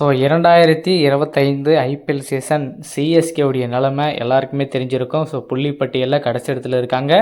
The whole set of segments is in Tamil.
ஸோ இரண்டாயிரத்தி இருபத்தைந்து ஐபிஎல் சீசன் சிஎஸ்கேவுடைய நிலமை எல்லாருக்குமே தெரிஞ்சிருக்கும். ஸோ புள்ளி பட்டியலில் கடைசி இடத்துல இருக்காங்க.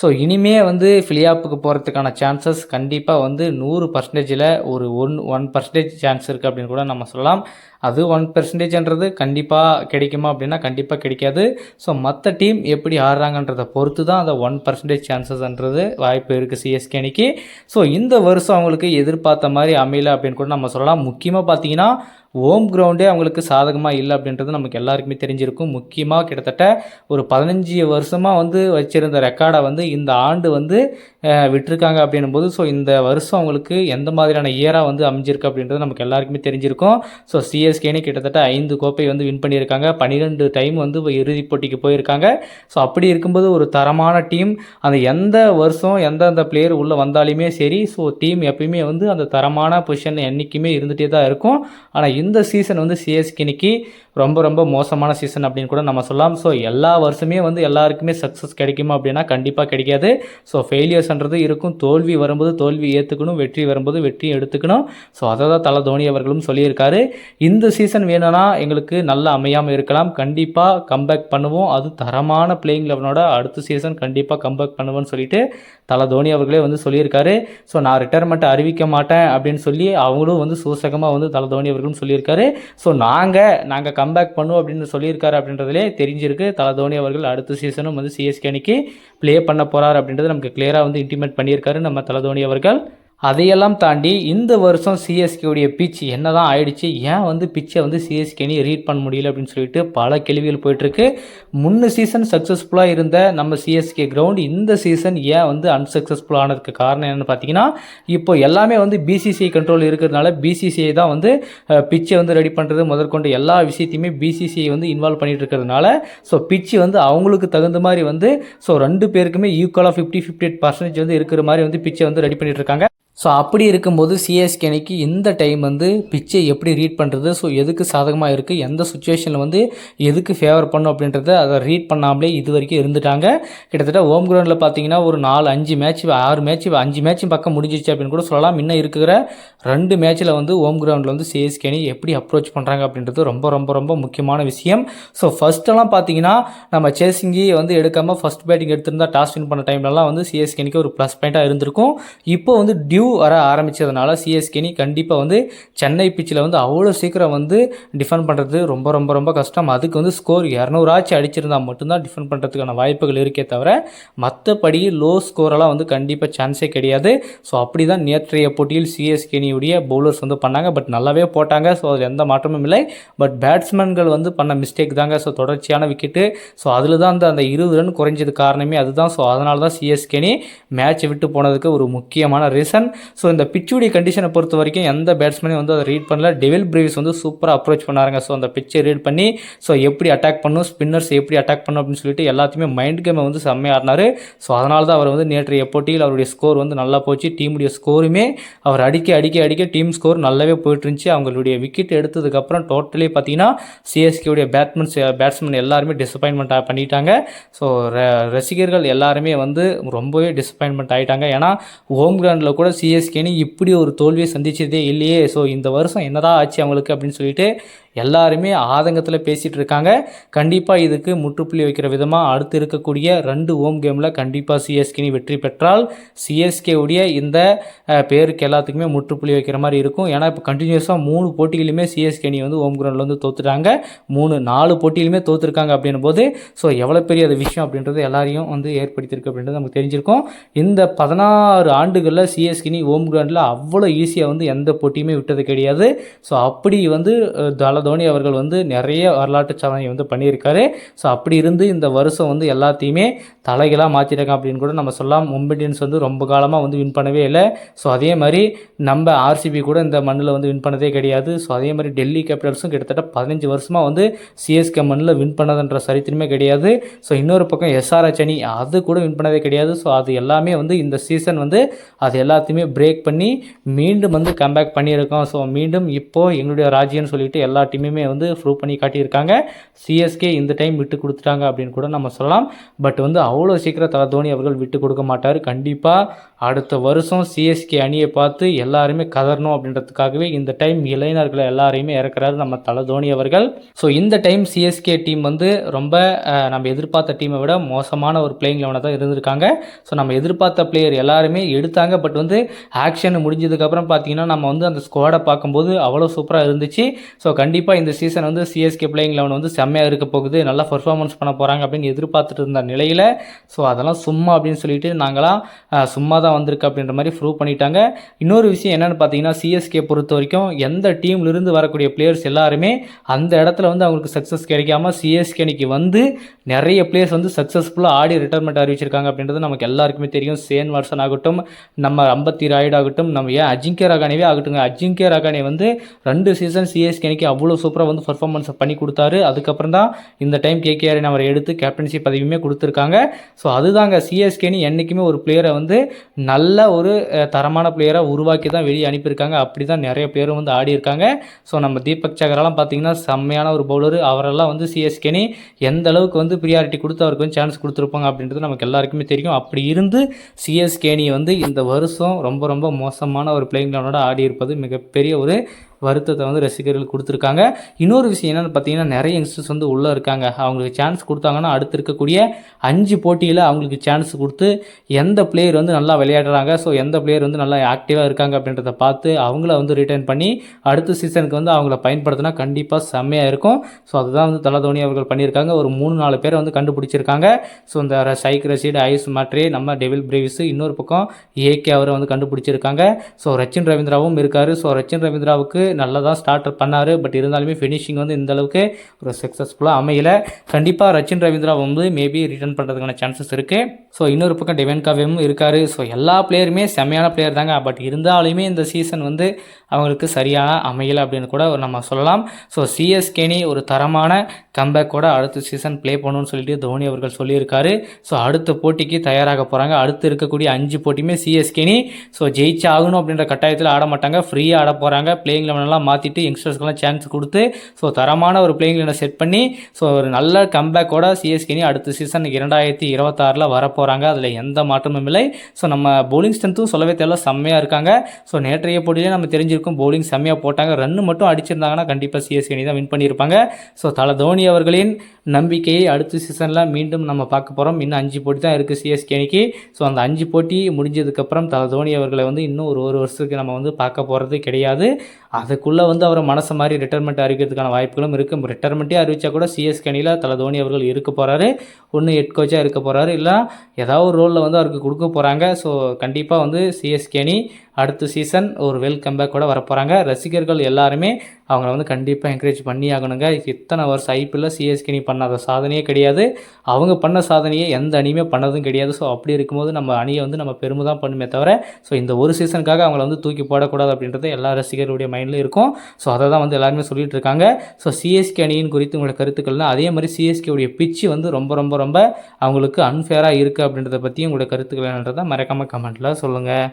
ஸோ இனிமே வந்து ஃபிலியாப்புக்கு போகிறதுக்கான சான்சஸ் கண்டிப்பாக வந்து நூறு பர்சன்டேஜில் ஒரு ஒன் ஒன் பர்சன்டேஜ் சான்ஸ் இருக்குது அப்படின்னு கூட நம்ம சொல்லலாம். அது ஒன் பர்சன்டேஜ்ன்றது கண்டிப்பாக கிடைக்குமா அப்படின்னா கண்டிப்பாக கிடைக்காது. ஸோ மற்ற டீம் எப்படி ஆடுறாங்கன்றதை பொறுத்து தான் அந்த ஒன் பர்சன்டேஜ் சான்சஸ்ன்றது வாய்ப்பு இருக்குது சிஎஸ்கே அணிக்கு. ஸோ இந்த வருஷம் அவங்களுக்கு எதிர்பார்த்த மாதிரி அமையல அப்படின்னு கூட நம்ம சொல்லலாம். முக்கியமாக பார்த்தீங்கன்னா ஹோம் கிரவுண்டே அவங்களுக்கு சாதகமாக இல்லை அப்படின்றது நமக்கு எல்லாருக்குமே தெரிஞ்சிருக்கும். முக்கியமாக கிட்டத்தட்ட ஒரு பதினஞ்சு வருஷமாக வந்து வச்சுருந்த ரெக்கார்டை வந்து இந்த ஆண்டு வந்து விட்டுருக்காங்க அப்படின்னும் போது ஸோ இந்த வருஷம் அவங்களுக்கு எந்த மாதிரியான இயராக வந்து அமைஞ்சிருக்கு அப்படின்றது நமக்கு எல்லாருக்குமே தெரிஞ்சிருக்கும். ஸோ சிஎஸ்கேனே கிட்டத்தட்ட ஐந்து கோப்பை வந்து வின் பண்ணியிருக்காங்க. பன்னிரெண்டு டைம் வந்து இறுதிப் போட்டிக்கு போயிருக்காங்க. ஸோ அப்படி இருக்கும்போது ஒரு தரமான டீம் அந்த எந்த வருஷம் எந்தெந்த பிளேயர் உள்ளே வந்தாலுமே சரி ஸோ டீம் எப்பயுமே வந்து அந்த தரமான பொசிஷன் என்றைக்குமே இருந்துகிட்டே தான் இருக்கும். ஆனால் இந்த சீசன் வந்து சிஎஸ்கேனிக்கு ரொம்ப ரொம்ப மோசமான சீசன் அப்படின்னு கூட நம்ம சொல்லலாம். ஸோ எல்லா வருஷமே வந்து எல்லாருக்குமே சக்ஸஸ் கிடைக்குமா அப்படின்னா கண்டிப்பாக கிடைக்காது. ஸோ ஃபெயிலியர்ஸ்ன்றது இருக்கும். தோல்வி வரும்போது தோல்வி ஏற்றுக்கணும் வெற்றி வரும்போது வெற்றி எடுத்துக்கணும். ஸோ அதை தான் தலை தோனி அவர்களும் சொல்லியிருக்காரு. இந்த சீசன் வேணும்னா எங்களுக்கு நல்ல அமையாமல் இருக்கலாம். கண்டிப்பாக கம்பேக் பண்ணுவோம். அது தரமான பிளேயிங் லெவனோட அடுத்த சீசன் கண்டிப்பாக கம்பேக் பண்ணுவோம்னு சொல்லிட்டு தலை தோனி அவர்களே வந்து சொல்லியிருக்காரு. ஸோ நான் ரிட்டையர்மெண்ட் அறிவிக்க மாட்டேன் அப்படின்னு சொல்லி அவங்களும் வந்து சூசகமாக வந்து தலை தோனி அவர்களும் சொல்லியிருக்காரு. ஸோ நாங்கள் நாங்கள் கம்பேக் பண்ணுவோம் அப்படின்னு சொல்லியிருக்காரு அப்படின்றதுலே தெரிஞ்சிருக்கு. தலை தோனி அவர்கள் அடுத்த சீசனும் வந்து சிஎஸ்கே அணிக்கு ப்ளே பண்ண போகிறார் அப்படின்றது நமக்கு கிளியராக வந்து இன்டிமேட் பண்ணியிருக்காரு நம்ம தலை தோனி அவர்கள். அதையெல்லாம் தாண்டி இந்த வருஷம் சிஎஸ்கேவுடைய பிச் என்ன தான் ஆயிடுச்சு? ஏன் வந்து பிச்சை வந்து சிஎஸ்கேனி ரீட் பண்ண முடியல அப்படின்னு சொல்லிட்டு பல கேள்விகள் போயிட்டுருக்கு. முன்ன சீசன் சக்ஸஸ்ஃபுல்லாக இருந்த நம்ம சிஎஸ்கே கிரவுண்ட் இந்த சீசன் ஏன் வந்து அன்சக்ஸஸ்ஃபுல் ஆனதுக்கு காரணம் என்னென்னு பார்த்தீங்கன்னா இப்போ எல்லாமே வந்து பிசிசிஐ கண்ட்ரோல் இருக்கிறதுனால பிசிசிஐ தான் வந்து பிச்சை வந்து ரெடி பண்ணுறது முதற்கொண்டு எல்லா விஷயத்தையுமே பிசிசிஐ வந்து இன்வால்வ் பண்ணிகிட்டு இருக்கிறதுனால ஸோ பிச்சு வந்து அவங்களுக்கு தகுந்த மாதிரி வந்து ஸோ ரெண்டு பேருக்குமே ஈக்குவலாக ஃபிஃப்டி ஃபிஃப்டி எயிட் பர்சன்டேஜ் வந்து இருக்கிற மாதிரி வந்து பிச்சை வந்து ரெடி பண்ணிட்டு இருக்காங்க. ஸோ அப்படி இருக்கும்போது சிஎஸ்கே அணிக்கு இந்த டைம் வந்து பிச்சை எப்படி ரீட் பண்ணுறது ஸோ எதுக்கு சாதகமாக இருக்குது எந்த சுச்சுவேஷனில் வந்து எதுக்கு ஃபேவர் பண்ணும் அப்படின்றத அதை ரீட் பண்ணாமலே இது வரைக்கும் இருந்துட்டாங்க. கிட்டத்தட்ட ஹோம் கிரவுண்டில் பார்த்தீங்கன்னா ஒரு நாலு அஞ்சு மேட்ச் ஆறு மேட்ச் அஞ்சு மேட்ச் பக்கம் முடிஞ்சிச்சு அப்படின்னு கூட சொல்லலாம். இன்னும் இருக்கிற ரெண்டு மேட்ச்சில் வந்து ஹோம் கிரவுண்டில் வந்து சிஎஸ்கே அணி எப்படி அப்ரோச் பண்ணுறாங்க அப்படின்றது ரொம்ப ரொம்ப ரொம்ப முக்கியமான விஷயம். ஸோ ஃபஸ்ட்டெல்லாம் பார்த்தீங்கன்னா நம்ம சேசிங்கி வந்து எடுக்காமல் ஃபஸ்ட் பேட்டிங் எடுத்திருந்தால் டாஸ் வின் பண்ண டைம்லலாம் வந்து சிஎஸ்கே அணிக்கு ஒரு ப்ளஸ் பாயிண்ட்டாக இருந்திருக்கும். இப்போ வந்து டியூ வர ஆரம்பித்ததுனால சிஎஸ்கேனி கண்டிப்பாக வந்து சென்னை பிச்சில் வந்து அவ்வளோ சீக்கிரம் வந்து டிஃபெண்ட் பண்ணுறது ரொம்ப ரொம்ப ரொம்ப கஷ்டம். அதுக்கு வந்து ஸ்கோர் இரநூறாச்சு அடிச்சிருந்தால் மட்டும்தான் டிஃபெண்ட் பண்ணுறதுக்கான வாய்ப்புகள் இருக்கே தவிர மற்றபடி லோ ஸ்கோரெல்லாம் வந்து கண்டிப்பாக சான்ஸே கிடையாது. ஸோ அப்படி தான் நேற்றைய போட்டியில் சிஎஸ்கேனியுடைய பவுலர்ஸ் வந்து பண்ணாங்க. பட் நல்லாவே போட்டாங்க. ஸோ அதில் எந்த மாற்றமும் இல்லை. பட் பேட்ஸ்மேன்கள் வந்து பண்ண மிஸ்டேக் தாங்க. ஸோ தொடர்ச்சியான விக்கெட்டு ஸோ அதில் தான் அந்த அந்த இருபது ரன் குறைஞ்சது காரணமே அதுதான். ஸோ அதனால தான் சிஎஸ்கேனி மேட்ச் விட்டு போனதுக்கு ஒரு முக்கியமான ரீசன் ஸோ இந்த பிச்சுடைய கண்டிஷனை பொறுத்த வரைக்கும் எந்த பேட்ஸ்மேனையும் வந்து அதை ரீட் பண்ணல. டெவில் பிரீவிஸ் வந்து சூப்பராக அப்ரோச் பண்ணாருங்க. ஸோ அந்த பிச்சை ரீட் பண்ணி ஸோ எப்படி அட்டாக் பண்ணும் ஸ்பின்னர்ஸ் எப்படி அட்டாக் பண்ணும் அப்படின்னு சொல்லிட்டு எல்லாத்தையுமே மைண்ட் கேமை வந்து செம்மையாக ஆடினார். ஸோ அதனால தான் அவர் வந்து நேற்றைய போட்டியில் அவருடைய ஸ்கோர் வந்து நல்லா போச்சு. டீமுடைய ஸ்கோருமே அவர் அடிக்க அடிக்க அடிக்க டீம் ஸ்கோர் நல்லாவே போயிட்டு இருந்துச்சு. அவங்களுடைய விக்கெட் எடுத்ததுக்கப்புறம் டோட்டலி பார்த்தீங்கன்னா சிஎஸ்கேவுடைய பேட்ஸ்மேன்ஸ் பேட்ஸ்மேன் எல்லாருமே டிசப்பாயின்மெண்ட் பண்ணிட்டாங்க. ஸோ ரசிகர்கள் எல்லாருமே வந்து ரொம்பவே டிசப்பாயின்மெண்ட் ஆகிட்டாங்க ஏன்னா ஹோம் கிரவுண்டில் கூட சிஎஸ்கேன்னு இப்படி ஒரு தோல்வியை சந்திச்சதே இல்லையே. ஸோ இந்த வருஷம் என்னதான் ஆச்சு அவங்களுக்கு அப்படின்னு சொல்லிட்டு எல்லாருமே ஆதங்கத்தில் பேசிகிட்டு இருக்காங்க கண்டிப்பாக இதுக்கு முற்றுப்புள்ளி வைக்கிற விதமாக அடுத்து இருக்கக்கூடிய ரெண்டு ஓம் கேமில் கண்டிப்பாக சிஎஸ்கேனி வெற்றி பெற்றால் சிஎஸ்கே உடைய இந்த பேருக்கு எல்லாத்துக்குமே முற்றுப்புள்ளி வைக்கிற மாதிரி இருக்கும். ஏன்னா இப்போ கண்டினியூஸாக மூணு போட்டியிலுமே சிஎஸ்கே அணி வந்து ஓம் கிரவுண்டில் வந்து தோத்துட்டாங்க. மூணு நாலு போட்டியிலுமே தோத்துருக்காங்க அப்படின்னும் போது ஸோ எவ்வளோ பெரிய அது விஷயம் அப்படின்றது எல்லாரையும் வந்து ஏற்படுத்தியிருக்கு அப்படின்றது நமக்கு தெரிஞ்சிருக்கும். இந்த பதினாறு ஆண்டுகளில் சிஎஸ்கினி ஓம் கிரவுண்டில் அவ்வளோ ஈஸியாக வந்து எந்த போட்டியுமே விட்டது கிடையாது. ஸோ அப்படி வந்து தள தல தோனி அவர்கள் வந்து நிறைய வரலாற்று சாதனை வந்து பண்ணியிருக்காரு. ஸோ அப்படி இருந்து இந்த வருஷம் வந்து எல்லாத்தையுமே தலைகளாக மாற்றிருக்காங்க அப்படின்னு கூட நம்ம சொல்லலாம். மும்பை இந்தியன்ஸ் வந்து ரொம்ப காலமாக வந்து வின் பண்ணவே இல்லை. ஸோ அதே மாதிரி நம்ம ஆர்சிபி கூட இந்த மண்ணில் வந்து வின் பண்ணதே கிடையாது. ஸோ அதே மாதிரி டெல்லி கேபிட்டல்ஸும் கிட்டத்தட்ட பதினஞ்சு வருஷமாக வந்து சிஎஸ்கே மண்ணில் வின் பண்ணதுன்ற சரித்திரமே கிடையாது. ஸோ இன்னொரு பக்கம் எஸ்ஆர்ஹெச் அணி அது கூட வின் பண்ணதே கிடையாது. ஸோ அது எல்லாமே வந்து இந்த சீசன் வந்து அது எல்லாத்தையுமே பிரேக் பண்ணி மீண்டும் வந்து கம்பேக் பண்ணியிருக்கோம். ஸோ மீண்டும் இப்போது எங்களுடைய ராஜ்யம்னு சொல்லிட்டு எல்லா டீமுமே வந்து ப்ரூவ் பண்ணி காட்டியிருக்காங்க. சிஎஸ்கே இந்த டைம் விட்டு கொடுத்துட்டாங்க அப்படின்னு கூட நம்ம சொல்லலாம். பட் வந்து அவ்வளோ சீக்கிரம் தலை தோனி அவர்கள் விட்டு கொடுக்க மாட்டார். கண்டிப்பாக அடுத்த வருஷம் சிஎஸ்கே அணியை பார்த்து எல்லாருமே கதறணும் அப்படின்றதுக்காகவே இந்த டைம் இளைஞர்களை எல்லாரையுமே இறக்குறாரு நம்ம தலை தோனி அவர்கள். ஸோ இந்த டைம் சிஎஸ்கே டீம் வந்து ரொம்ப நம்ம எதிர்பார்த்த டீமை விட மோசமான ஒரு பிளேயிங் லெவனாக தான் இருந்திருக்காங்க. ஸோ நம்ம எதிர்பார்த்த பிளேயர் எல்லாருமே எடுத்தாங்க. பட் வந்து ஆக்ஷன் முடிஞ்சதுக்கப்புறம் பார்த்தீங்கன்னா நம்ம வந்து அந்த ஸ்குவாடை பார்க்கும்போது அவ்வளோ சூப்பராக இருந்துச்சு. ஸோ கண்டிப்பாக கண்டிப்பாக இந்த சீசன் வந்து சிஎஸ்கே பிளேயிங் லெவன் வந்து செம்மையாக இருக்க போகுது. நல்லா பர்ஃபார்மன்ஸ் பண்ண போகிறாங்க அப்படின்னு எதிர்பார்த்துட்டு இருந்த நிலையில் ஸோ அதெல்லாம் சும்மா அப்படின்னு சொல்லிட்டு நாங்களாம் சும்மா தான் வந்திருக்கு அப்படின்ற மாதிரி ப்ரூவ் பண்ணிட்டாங்க. இன்னொரு விஷயம் என்னென்னு பார்த்தீங்கன்னா சிஎஸ்கே பொறுத்த வரைக்கும் எந்த டீம்லேருந்து வரக்கூடிய பிளேயர்ஸ் எல்லாருமே அந்த இடத்துல வந்து அவங்களுக்கு சக்ஸஸ் கிடைக்காம சிஎஸ்கே அன்னைக்கு வந்து நிறைய பிளேயர்ஸ் வந்து சக்ஸஸ்ஃபுல்லாக ஆடி ரிட்டைர்மெண்ட் அறிவிச்சிருக்காங்க அப்படின்றது நமக்கு எல்லாருக்குமே தெரியும். சேன் வாட்சன் ஆகட்டும் நம்ம அம்பத்தி ராய்டு ஆகட்டும் நம்ம ஏன் அஜிங்கே ரகானேவே ஆகட்டும் அஜிங்கிய ரகானே வந்து ரெண்டு சீசன் சிஎஸ்கே அன்னைக்கு அவ்வளோ சூப்பராக வந்து பர்ஃபார்மன்ஸ் பண்ணி கொடுத்தாரு. அதுக்கப்புறம் தான் இந்த டைம் கேகேஆர் அவரை எடுத்து கேப்டன்சி பதவியுமே கொடுத்துருக்காங்க. ஸோ அதுதாங்க சிஎஸ்கேனி என்றைக்குமே ஒரு பிளேயரை வந்து நல்ல ஒரு தரமான பிளேயராக உருவாக்கி தான் வெளியே அனுப்பியிருக்காங்க. அப்படி தான் நிறைய பேரும் வந்து ஆடி இருக்காங்க. ஸோ நம்ம தீபக் சகரெல்லாம் பார்த்தீங்கன்னா செம்மையான ஒரு பவுலர் அவரெல்லாம் வந்து சிஎஸ்கேனி எந்த அளவுக்கு வந்து ப்ரியாரிட்டி கொடுத்து அவருக்கு வந்து சான்ஸ் கொடுத்துருப்பாங்க அப்படின்றது நமக்கு எல்லாருக்குமே தெரியும். அப்படி இருந்து சிஎஸ்கேனி வந்து இந்த வருஷம் ரொம்ப ரொம்ப மோசமான ஒரு பிளேயிங் கிரவுண்டோட ஆடி இருப்பது மிகப்பெரிய ஒரு வருத்தத்தை வந்து ரசிகர்கள் கொடுத்துருக்காங்க. இன்னொரு விஷயம் என்னென்னு பார்த்தீங்கன்னா நிறைய யங்ஸ்டர்ஸ் வந்து உள்ளே இருக்காங்க. அவங்களுக்கு சான்ஸ் கொடுத்தாங்கன்னா அடுத்து இருக்கக்கூடிய அஞ்சு போட்டியில் அவங்களுக்கு சான்ஸ் கொடுத்து எந்த பிளேயர் வந்து நல்லா விளையாடுறாங்க? ஸோ எந்த பிளேயர் வந்து நல்லா ஆக்டிவாக இருக்காங்க அப்படின்றத பார்த்து அவங்கள வந்து ரிட்டர்ன் பண்ணி அடுத்த சீசனுக்கு வந்து அவங்கள பயன்படுத்தினா கண்டிப்பாக செம்மையாக இருக்கும். ஸோ அதுதான் வந்து தலை தோனி அவர்கள் பண்ணியிருக்காங்க. ஒரு மூணு நாலு பேரை வந்து கண்டுபிடிச்சிருக்காங்க. ஸோ இந்த சைக் ரஷீட் ஐஸ் மாட்ரே நம்ம டெவில் பிரேவிஸ் இன்னொரு பக்கம் ஏகே அவரை வந்து கண்டுபிடிச்சிருக்காங்க. ஸோ ரச்சின் ரவீந்திராவும் இருக்கார். ஸோ ரச்சின் ரவீந்திராவுக்கு நல்லா தான் ஸ்டார்ட் பண்ணார். பட் இருந்தாலுமே ஃபினிஷிங் வந்து இந்த அளவுக்கு ஒரு சக்ஸஸ்ஃபுல்லாக அமையலை. கண்டிப்பாக ரச்சின் ரவீந்திரா வந்து மேபி ரிட்டர்ன் பண்ணுறதுக்கான சான்சஸ் இருக்குது ஸோ இன்னொரு பக்கம் டெவன் காவியமும் இருக்கார். ஸோ எல்லா பிளேயருமே செம்மையான பிளேயர் தாங்க. பட் இருந்தாலுமே இந்த சீசன் வந்து அவங்களுக்கு சரியான அமையலை அப்படின்னு கூட நம்ம சொல்லலாம். ஸோ சிஎஸ்கேனி ஒரு தரமான கம்பேக்கோட அடுத்த சீசன் ப்ளே பண்ணணும்னு சொல்லிட்டு தோனி அவர்கள் சொல்லியிருக்காரு. ஸோ அடுத்த போட்டிக்கு தயாராக போகிறாங்க அடுத்து இருக்கக்கூடிய அஞ்சு போட்டியுமே சிஎஸ்கேனி ஸோ ஜெயிச்சு ஆகணும் அப்படின்ற கட்டாயத்தில் ஆட மாட்டாங்க. ஃப்ரீயாக ஆட போகிறாங்க பிளேயிங் லெவனெல்லாம் மாற்றிட்டு யங்ஸ்டர்ஸ்க்கெல்லாம் சான்ஸ் கொடுத்து ஸோ தரமான ஒரு பிளேயிங் லைனை செட் பண்ணி ஸோ ஒரு நல்ல கம்பேக்கோட சிஎஸ்கேனி அடுத்த சீசன் இரண்டாயிரத்தி இருபத்தாறில் வரப்போகிறாங்க அதில் எந்த மாற்றமும் இல்லை. ஸோ நம்ம போலிங் ஸ்ட்ரென்த்தும் சொல்லவே தெரியல செம்மையாக இருக்காங்க. ஸோ நேற்றைய போட்டியிலே நம்ம தெரிஞ்சிருக்கும் போலிங் செம்மையாக போட்டாங்க. ரன்னு மட்டும் அடிச்சிருந்தாங்கன்னா கண்டிப்பாக சிஎஸ்கேனி தான் வின் பண்ணியிருப்பாங்க. ஸோ தலை தோனி அவர்களின் நம்பிக்கையை அடுத்த சீசனில் மீண்டும் நம்ம பார்க்க போகிறோம் இன்னும் அஞ்சு போட்டி தான் இருக்குது சிஎஸ்கேனிக்கு ஸோ அந்த அஞ்சு போட்டி முடிஞ்சதுக்கப்புறம் தலை தோனி அவர்களை வந்து இன்னும் ஒரு ஒரு வருஷத்துக்கு நம்ம வந்து பார்க்க போகிறது கிடையாது. அதுக்குள்ளே வந்து அவரை மனசு மாதிரி ரிட்டைர்மெண்ட் அறிவிக்கிறதுக்கான வாய்ப்புகளும் இருக்குது ரிட்டைர்மெண்ட்டே அறிவிச்சா கூட சிஎஸ்கே அணியில் தலை தோனி அவர்கள் இருக்க போகிறாரு ஒன்று ஹெட் கோச்சாக இருக்க போகிறாரு இல்லை ஏதாவது ஒரு ரோலில் வந்து அவருக்கு கொடுக்க போகிறாங்க ஸோ கண்டிப்பாக வந்து சிஎஸ்கே அணி அடுத்த சீசன் ஒரு வெல் கம்பேக் கூட வரப்போகிறாங்க ரசிகர்கள் எல்லாருமே அவங்கள வந்து கண்டிப்பாக என்கரேஜ் பண்ணி ஆகணுங்க. இத்தனை வருஷம் ஐபிஎல்ல சிஎஸ்கே அணி பண்ணாத சாதனையே கிடையாது. அவங்க பண்ண சாதனையே எந்த அணியுமே பண்ணதும் கிடையாது. ஸோ அப்படி இருக்கும்போது நம்ம அணியை வந்து நம்ம பெருமை தான் பண்ணுமே தவிர ஸோ இந்த ஒரு சீசனுக்காக அவங்கள வந்து தூக்கி போடக்கூடாது அப்படின்றது எல்லா ரசிகர்களுடைய மைண்ட்லையும் இருக்கும். ஸோ அதை தான் வந்து எல்லாருமே சொல்லிட்டு இருக்காங்க. ஸோ சிஎஸ்கே அணியின் குறித்து உங்களோட கருத்துக்கள்னா அதே மாதிரி சிஎஸ்கேவுடைய பிச்சு வந்து ரொம்ப ரொம்ப ரொம்ப அவங்களுக்கு அன்ஃபேராக இருக்குது அப்படின்றத பற்றி உங்களோட கருத்துக்கள் என்னன்றதை மறக்காமல் கமெண்ட்டில் சொல்லுங்கள்